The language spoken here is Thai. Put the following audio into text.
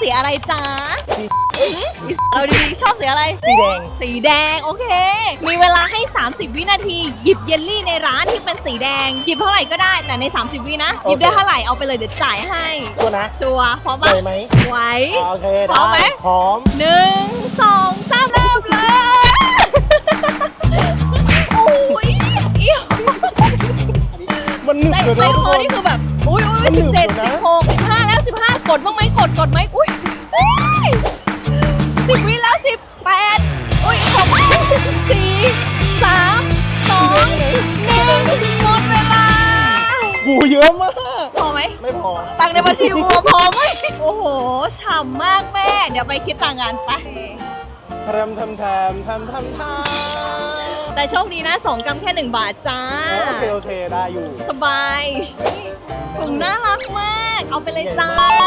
สีอะไรจ๊ะเราดีๆชอบสีอะไร สีแดง สีแดง โอเค มีเวลาให้ 30 วินาที หยิบเยลลี่ในร้านที่เป็นสีแดง หยิบเท่าไหร่ก็ได้แต่ใน 30 วินะ หยิบได้เท่าไหร่ เอาไปเลยเดี๋ยวจ่ายให้ ชัวร์นะ ชัวร์พร้อมไหวปะไหมไหวโอเคพร้อมไหมได้พร้อมหนึ่งสองสามเริ่มเลยโอ้ยเอี้ยวมันหนึบใจเลยใจนะทุคกอคนนี่คือแบบ อุ้ยอุ้ยมันหนึสิบบเจ็ดอยู่สินะบหกสิบห้าแล้วสิบห้ากดบ้างไหม กดกดไหมอุ้ยสิบวิแล้วสิบแปดอุ้ยหกสี่สามสองหนึ่งหมดเวลาหูเยอะมาก พอไหมไม่พอ ตังค์ในบัญชีวัวพอไหมโอ้โหฉ่ำมากแม่ เดี๋ยวไปคิดตังค์กันไป ทำทำทำทำทำทำแต่โชคดีนะสองกรัมแค่หนึ่งบาทจ้า โอเคโอเคได้อยู่ สบายถุงน่ารักมาก เอาไปเลยจ้า